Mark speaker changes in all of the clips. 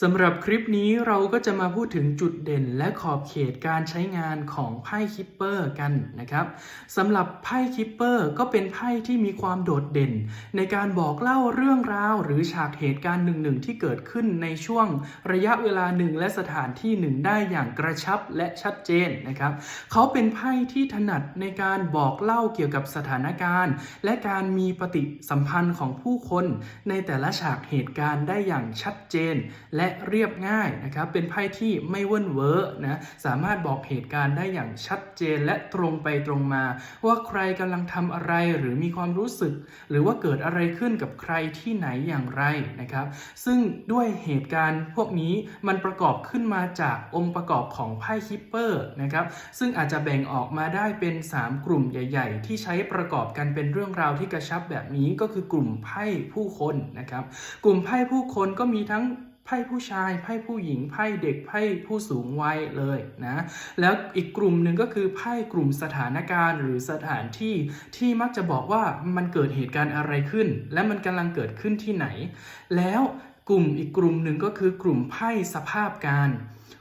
Speaker 1: สำหรับคลิปนี้เราก็จะมาพูดถึงจุดเด่นและขอบเขตการใช้งานของไพ่คิปเปอร์กันนะครับสำหรับไพ่คิปเปอร์ก็เป็นไพ่ที่มีความโดดเด่น ในการบอกเล่าเรื่องราว หรือฉากเหตุการณ์หนึ่งๆที่เกิดขึ้นในช่วงระยะเวลาหนึ่งและสถานที่หนึ่งได้อย่างกระชับและชัดเจนนะครับเขาเป็นไพ่ที่ถนัดในการบอกเล่าเกี่ยวกับสถานการณ์ และการมีปฏิสัมพันธ์ของผู้คน ในแต่ละฉากเหตุการณ์ได้อย่างชัดเจนและเรียบง่ายนะครับ เป็นไพ่ที่ไม่เว่นเวอร์นะ สามารถบอกเหตุการณ์ได้อย่างชัดเจนและตรงไปตรงมา ว่าใครกำลังทำอะไรหรือมีความรู้สึก หรือว่าเกิดอะไรขึ้นกับใครที่ไหนอย่างไรนะครับ ซึ่งด้วยเหตุการณ์พวกนี้มันประกอบขึ้นมาจากองค์ประกอบของไพ่คิปเปอร์นะครับ ซึ่งอาจจะแบ่งออกมาได้เป็น 3 กลุ่มใหญ่ ๆ ที่ใช้ประกอบกันเป็นเรื่องราวที่กระชับแบบนี้ก็คือกลุ่มไพ่ผู้คนนะครับ กลุ่มไพ่ผู้คนก็มีทั้ง ไพ่ผู้ชายไพ่ผู้หญิงไพ่เด็กไพ่ผู้สูงวัยเลยนะแล้วอีกกลุ่มหนึ่งก็คือไพ่กลุ่มสถานการณ์หรือสถานที่ที่มักจะบอกว่ามันเกิดเหตุการณ์อะไรขึ้น และมันกำลังเกิดขึ้นที่ไหน แล้วกลุ่มอีกกลุ่มหนึ่งก็คือกลุ่มไพ่สภาพการ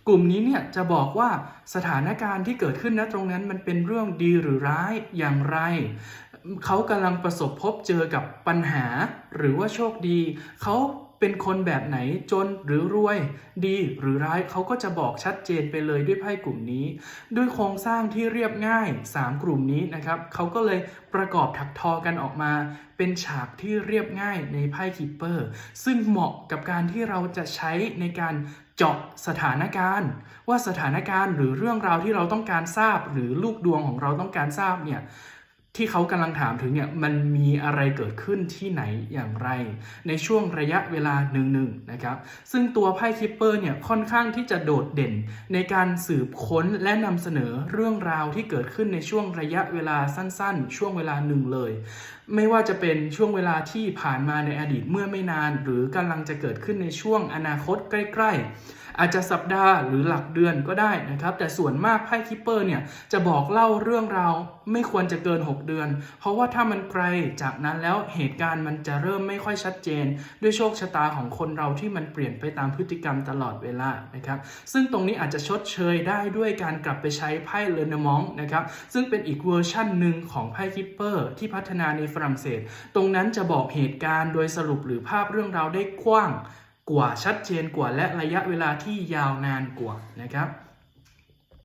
Speaker 1: กลุ่มนี้เนี่ยจะบอกว่าสถานการณ์ที่เกิดขึ้นณตรงนั้นมันเป็นเรื่องดีหรือร้ายอย่างไร เขากำลังประสบพบเจอกับปัญหาหรือว่าโชคดี เขา เป็นคนแบบไหนจนหรือรวย ดีหรือร้ายเขาก็จะบอกชัดเจนไปเลยด้วยไพ่กลุ่มนี้ ด้วยโครงสร้างที่เรียบง่าย 3 กลุ่มนี้นะครับเขาก็เลยประกอบถักทอกันออกมา เป็นฉากที่เรียบง่ายในไพ่คิปเปอร์ ซึ่งเหมาะกับการที่เราจะใช้ในการเจาะสถานการณ์ ว่าสถานการณ์หรือเรื่องราวที่เราต้องการทราบ หรือลูกดวงของเราต้องการทราบเนี่ย ที่เขากำลังถามถึงเนี่ยมันมีอะไรเกิดขึ้นที่ไหนอย่างไร ในช่วงระยะเวลาหนึ่งๆนะครับซึ่งตัวไพ่คิปเปอร์เนี่ยค่อนข้างที่จะโดดเด่น ในการสืบค้นและนำเสนอเรื่องราวที่เกิดขึ้นในช่วงระยะเวลาสั้นๆ ช่วงเวลาหนึ่งเลย ไม่ว่าจะเป็นช่วงเวลาที่ผ่านมาในอดีตเมื่อไม่นาน หรือกำลังจะเกิดขึ้นในช่วงอนาคตใกล้ๆ อาจจะสัปดาห์หรือหลักเดือนก็ได้นะครับแต่ส่วนมากไพ่คิปเปอร์เนี่ยจะบอกเล่าเรื่องราวไม่ควรจะเกิน 6เดือน เพราะว่าถ้ามันไกลจากนั้นแล้วเหตุการณ์มันจะเริ่มไม่ค่อยชัดเจน ด้วยโชคชะตาของคนเราที่มันเปลี่ยนไปตามพฤติกรรมตลอดเวลานะครับซึ่งตรงนี้อาจจะชดเชยได้ด้วยการกลับไปใช้ไพ่เลนมองนะครับซึ่งเป็นอีกเวอร์ชั่นหนึ่งของไพ่คิปเปอร์ที่พัฒนาในฝรั่งเศส ตรงนั้นจะบอกเหตุการณ์โดยสรุปหรือภาพเรื่องราวได้กว้างกว่าชัดเจนกว่าและระยะเวลาที่ยาวนานกว่านะครับ